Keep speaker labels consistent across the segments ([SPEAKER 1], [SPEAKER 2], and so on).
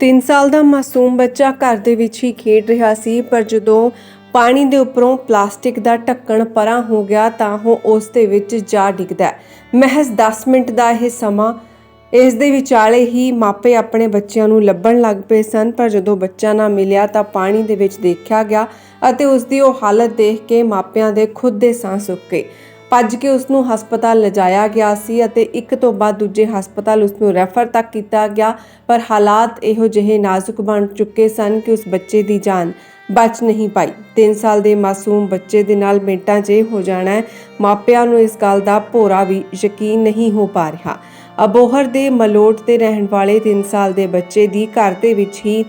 [SPEAKER 1] 3 ਸਾਲ ਦਾ ਮਾਸੂਮ ਬੱਚਾ ਘਰ ਦੇ ਵਿੱਚ ਹੀ ਖੇਡ ਰਿਹਾ ਸੀ, ਪਰ ਜਦੋਂ ਪਾਣੀ ਦੇ ਉੱਪਰੋਂ ਪਲਾਸਟਿਕ ਦਾ ਢੱਕਣ ਪਰਾਂ ਹੋ ਗਿਆ ਤਾਂ ਉਹ ਉਸ ਦੇ ਵਿੱਚ ਜਾ ਡਿੱਗਦਾ ਮਹਿਜ਼ 10 ਮਿੰਟ ਦਾ ਇਹ ਸਮਾਂ ਇਸ ਦੇ ਵਿਚਾਲੇ ਹੀ ਮਾਪੇ ਆਪਣੇ ਬੱਚਿਆਂ ਨੂੰ ਲੱਭਣ ਲੱਗ ਪਏ ਸਨ, ਪਰ ਜਦੋਂ ਬੱਚਾ ਨਾ ਮਿਲਿਆ ਤਾਂ ਪਾਣੀ ਦੇ ਵਿੱਚ ਦੇਖਿਆ ਗਿਆ ਅਤੇ ਉਸ ਦੀ ਉਹ ਹਾਲਤ ਦੇਖ ਕੇ ਮਾਪਿਆਂ ਦੇ ਖੁਦ ਦੇ ਸਾਹ ਸੁੱਕ ਗਏ। ਭੱਜ ਕੇ ਉਸ ਨੂੰ ਹਸਪਤਾਲ ਲਿਜਾਇਆ ਗਿਆ ਸੀ ਅਤੇ ਇੱਕ ਤੋਂ ਬਾਅਦ ਦੂਜੇ ਹਸਪਤਾਲ ਉਸ ਨੂੰ ਰੈਫਰ ਤੱਕ ਕੀਤਾ ਗਿਆ। ਪਰ ਹਾਲਾਤ ਇਹੋ ਜਿਹੇ ਨਾਜ਼ੁਕ ਬਣ ਚੁੱਕੇ ਸਨ ਕਿ ਉਸ ਬੱਚੇ ਦੀ ਜਾਨ ਬਚ ਨਹੀਂ ਪਾਈ। 3 ਸਾਲ ਦੇ ਮਾਸੂਮ ਬੱਚੇ ਦੇ ਨਾਲ ਮਿੰਟਾਂ 'ਚ ਹੋ ਜਾਣਾ ਮਾਪਿਆਂ ਨੂੰ ਇਸ ਗੱਲ ਦਾ ਭੋਰਾ ਵੀ ਯਕੀਨ ਨਹੀਂ ਹੋ ਪਾ ਰਿਹਾ। ਅਬੋਹਰ ਦੇ ਮਲੋਟ ਤੇ ਰਹਿਣ ਵਾਲੇ 3 ਸਾਲ ਦੇ ਬੱਚੇ ਦੀ ਘਰ ਦੇ ਵਿੱਚ ਹੀ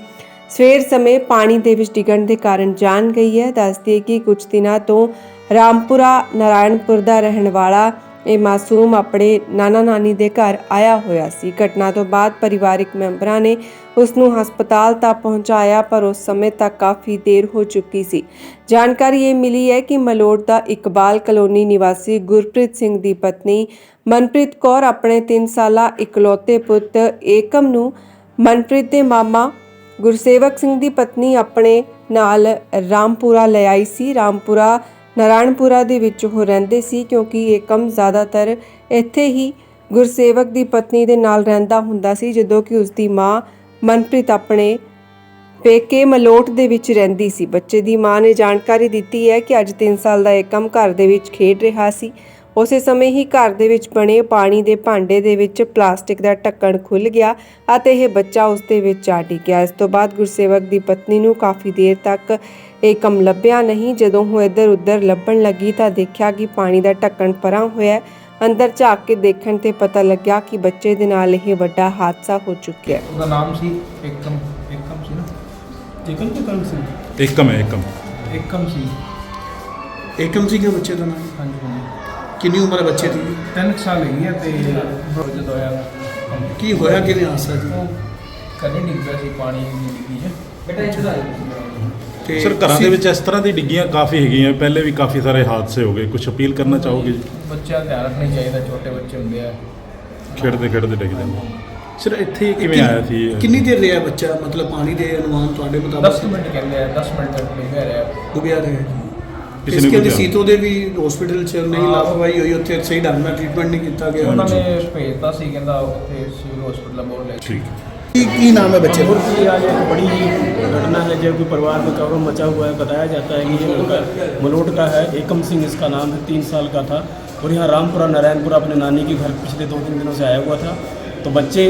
[SPEAKER 1] ਸਵੇਰ ਸਮੇਂ ਪਾਣੀ ਦੇ ਵਿੱਚ ਡਿੱਗਣ ਦੇ ਕਾਰਨ ਜਾਨ ਗਈ ਹੈ। ਦੱਸਦੀ ਹੈ ਕਿ ਕੁਝ ਦਿਨਾਂ ਤੋਂ ਰਾਮਪੁਰਾ, ਨਾਰਾਇਣਪੁਰ ਦਾ ਰਹਿਣ ਵਾਲਾ ਇਹ ਮਾਸੂਮ ਆਪਣੇ ਨਾਨਾ ਨਾਨੀ ਦੇ ਘਰ ਆਇਆ ਹੋਇਆ ਸੀ। ਘਟਨਾ ਤੋਂ ਬਾਅਦ ਪਰਿਵਾਰਿਕ ਮੈਂਬਰਾਂ ਨੇ ਉਸ ਨੂੰ ਹਸਪਤਾਲ ਤੱਕ ਪਹੁੰਚਾਇਆ, ਪਰ ਉਸ ਸਮੇਂ ਤੱਕ ਕਾਫੀ ਦੇਰ ਹੋ ਚੁੱਕੀ ਸੀ। ਜਾਣਕਾਰੀ ਇਹ ਮਿਲੀ ਹੈ ਕਿ ਮਲੋਟ ਦਾ ਇਕਬਾਲ ਕਲੋਨੀ ਨਿਵਾਸੀ ਗੁਰਪ੍ਰੀਤ ਸਿੰਘ ਦੀ ਪਤਨੀ ਮਨਪ੍ਰੀਤ ਕੌਰ ਆਪਣੇ 3 ਸਾਲਾ ਇਕਲੌਤੇ ਪੁੱਤ ਏਕਮ ਨੂੰ ਮਨਪ੍ਰੀਤ ਦੇ ਮਾਮਾ ਗੁਰਸੇਵਕ ਸਿੰਘ ਦੀ ਪਤਨੀ ਆਪਣੇ ਨਾਲ ਰਾਮਪੁਰਾ ਲੈ ਆਈ ਸੀ। ਰਾਮਪੁਰਾ, ਨਾਰਾਇਣਪੁਰਾ ਦੇ ਵਿੱਚ ਉਹ ਰਹਿੰਦੇ ਸੀ ਕਿਉਂਕਿ ਇਹ ਕੰਮ ਜ਼ਿਆਦਾਤਰ ਇੱਥੇ ਹੀ ਗੁਰਸੇਵਕ ਦੀ ਪਤਨੀ ਦੇ ਨਾਲ ਰਹਿੰਦਾ ਹੁੰਦਾ ਸੀ, ਜਦੋਂ ਕਿ ਉਸ ਦੀ ਮਾਂ ਮਨਪ੍ਰੀਤ ਆਪਣੇ ਪੇਕੇ ਮਲੋਟ ਦੇ ਵਿੱਚ ਰਹਿੰਦੀ ਸੀ। ਬੱਚੇ ਦੀ ਮਾਂ ਨੇ ਜਾਣਕਾਰੀ ਦਿੱਤੀ ਹੈ ਕਿ ਅੱਜ 3 ਸਾਲ ਦਾ ਇਹ ਕੰਮ ਘਰ ਦੇ ਵਿੱਚ ਖੇਡ ਰਿਹਾ ਸੀ। ਉਸੇ ਸਮੇਂ ਹੀ ਘਰ ਦੇ ਵਿੱਚ ਬਣੇ ਪਾਣੀ ਦੇ ਭਾਂਡੇ ਦੇ ਵਿੱਚ ਪਲਾਸਟਿਕ ਦਾ ਢੱਕਣ ਖੁੱਲ ਗਿਆ ਅਤੇ ਇਹ ਬੱਚਾ ਉਸ ਦੇ ਵਿੱਚ ਆ ਡਿੱਗਿਆ। ਇਸ ਤੋਂ ਬਾਅਦ ਗੁਰਸੇਵਕ ਦੀ ਪਤਨੀ ਨੂੰ ਕਾਫੀ ਦੇਰ ਤੱਕ ਏਕਮ ਲੱਭਿਆ ਨਹੀਂ। ਜਦੋਂ ਉਹ ਇੱਧਰ ਉੱਧਰ ਲੱਭਣ ਲੱਗੀ ਤਾਂ ਦੇਖਿਆ ਕਿ ਪਾਣੀ ਦਾ ਢੱਕਣ ਪਰਾਂ ਹੋਇਆ ਹੈ। ਅੰਦਰ ਝਾਕ ਕੇ ਦੇਖਣ ਤੇ ਪਤਾ ਲੱਗਿਆ ਕਿ ਬੱਚੇ ਦੇ ਨਾਲ ਇਹ ਵੱਡਾ ਹਾਦਸਾ ਹੋ ਚੁੱਕਿਆ ਹੈ।
[SPEAKER 2] ਉਹਦਾ ਨਾਮ ਸੀ ਏਕਮ ਏਕਮ ਸੀ ਨਾ?
[SPEAKER 3] ਏਕਮ ਤੇ ਕਰਮ ਸਿੰਘ
[SPEAKER 4] ਏਕਮ ਹੈ ਏਕਮ।
[SPEAKER 2] ਏਕਮ ਸੀ।
[SPEAKER 3] ਏਕਮ ਸਿੰਘ ਹੈ ਬੱਚੇ ਦਾ ਨਾਮ?
[SPEAKER 2] ਹਾਂਜੀ ਹਾਂਜੀ।
[SPEAKER 3] ਕਿੰਨੀ ਉਮਰ ਹੈ ਬੱਚੇ ਦੀ?
[SPEAKER 2] ਤਿੰਨ ਕੁ ਸਾਲ ਹੈਗੀ ਆ ਤੇ ਉਹ ਜਦੋਂ ਆਇਆ
[SPEAKER 3] ਕੀ ਹੋਇਆ? ਕਿਵੇਂ ਹਾਦਸਾ ਜੀ?
[SPEAKER 2] ਉਹ ਕਦੇ ਡਿੱਗ ਪਿਆ ਸੀ ਪਾਣੀ ਦੀ ਡਿੱਗੀ ਚ ਬੇਟਾ ਇੱਧਰ
[SPEAKER 3] ਤੇ
[SPEAKER 4] ਸਰ ਘਰਾਂ ਦੇ
[SPEAKER 3] ਤੁਸੀਂ-
[SPEAKER 4] ਵਿੱਚ ਇਸ ਤਰ੍ਹਾਂ ਦੀ ਡਿੱਗੀਆਂ ਕਾਫੀ ਹੈਗੀਆਂ। ਪਹਿਲੇ ਵੀ ਕਾਫੀ ਸਾਰੇ ਹਾਦਸੇ ਹੋ ਗਏ। ਕੁਝ ਅਪੀਲ ਕਰਨਾ ਚਾਹੋਗੇ ਜੀ?
[SPEAKER 2] ਬੱਚਿਆਂ ਦਾ ਧਿਆਨ ਰੱਖਣਾ ਚਾਹੀਦਾ ਛੋਟੇ ਬੱਚੇ ਹੁੰਦੇ ਆ।
[SPEAKER 4] ਖੇਡਦੇ ਖੇਡਦੇ ਡਿੱਗਦੇ ਨੇ। ਸਰ ਇੱਥੇ ਕਿਵੇਂ
[SPEAKER 3] ਕਿੰਨ-
[SPEAKER 4] ਆਇਆ ਸੀ? ਇਹ?
[SPEAKER 3] ਕਿੰਨੀ ਦੇਰ ਰਿਹਾ ਬੱਚਾ? ਮਤਲਬ ਪਾਣੀ ਦੇ ਅਨੁਮਾਨ ਤੁਹਾਡੇ
[SPEAKER 2] 10
[SPEAKER 3] ਮੁਤਾਬਕ
[SPEAKER 2] ਮਿੰਟ ਕਹਿੰਦੇ ਆ 10 ਮਿੰਟ ਤੱਕ ਡਿੱਗਿਆ ਰਿਹਾ।
[SPEAKER 3] ਡੁੱਬਿਆ ਰਿਹਾ
[SPEAKER 4] ਕਿਸੇ
[SPEAKER 3] ਇਸ
[SPEAKER 4] ਨੇ
[SPEAKER 3] ਕੇ
[SPEAKER 4] ਕੁਝ-
[SPEAKER 3] ਸੀਤੋ ਦੇ ਵੀ ਹਸਪੀਟਲ ਚ ਨਹੀਂ
[SPEAKER 2] ਹਾਂ।
[SPEAKER 3] ਲਾਪਰਵਾਹੀ ਹੋਈ ਉੱਥੇ ਸਹੀ ਢੰਗ ਨਾਲ ਟ੍ਰੀਟਮੈਂਟ ਨਹੀਂ ਕੀਤਾ ਗਿਆ
[SPEAKER 2] ਉਹਨਾਂ ਨੇ ਭੇਜਤਾ ਸੀ ਕਹਿੰਦਾ ਉੱਥੇ ਸਿਵਲ ਹਸਪੀਟਲ ਬੋਲ ਲੈ
[SPEAKER 4] ਠੀਕ
[SPEAKER 3] ਕੀ ਕੀ ਨਾਮ ਹੈ ਬੱਚੇ
[SPEAKER 5] और
[SPEAKER 3] ਦਾ
[SPEAKER 5] की आज एक बड़ी घटना है जब कोई परिवार में कवरम मचा हुआ है बताया जाता है कि ये लड़का मलोट का है एकम सिंह इसका नाम है तीन साल का था और यहाँ रामपुरा नारायणपुरा अपने नानी के घर पिछले दो तीन दिनों से आया हुआ था तो बच्चे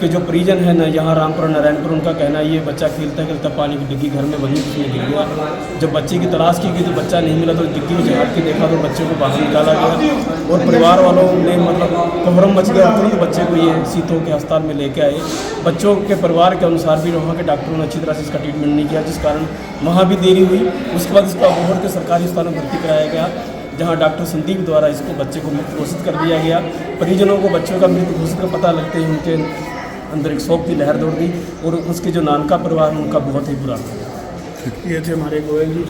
[SPEAKER 5] के जो परिजन है ना, यहाँ रामपुर नारायणपुर, उनका कहना ये बच्चा खेलता खेलता पानी की डिग्गी घर में वहीं उसमें गिर गया। जब बच्चे की तलाश की गई तो बच्चा नहीं मिला तो डिग्गी में झाँक के देखा तो बच्चे को बाहर निकाला गया। और परिवार वालों ने मतलब कोहरम मच गया तुरंत बच्चे को ये सीतों के अस्पताल में लेके आए। बच्चों के परिवार के अनुसार भी वहाँ के डॉक्टरों ने अच्छी तरह से इसका ट्रीटमेंट नहीं किया, जिस कारण वहाँ भी देरी हुई। उसके बाद इसका बोहर के सरकारी अस्पताल में भर्ती कराया गया। जहाँ डॉक्टर संदीप द्वारा इसको बच्चे को मृत घोषित कर दिया गया परिजनों को बच्चों का मृत घोषित का पता लगते ही उनके अंदर एक शोक की लहर दौड़ दी और उसके जो नानका परिवार है उनका बहुत ही बुरा हाल है।
[SPEAKER 3] ये थे हमारे गोयल जी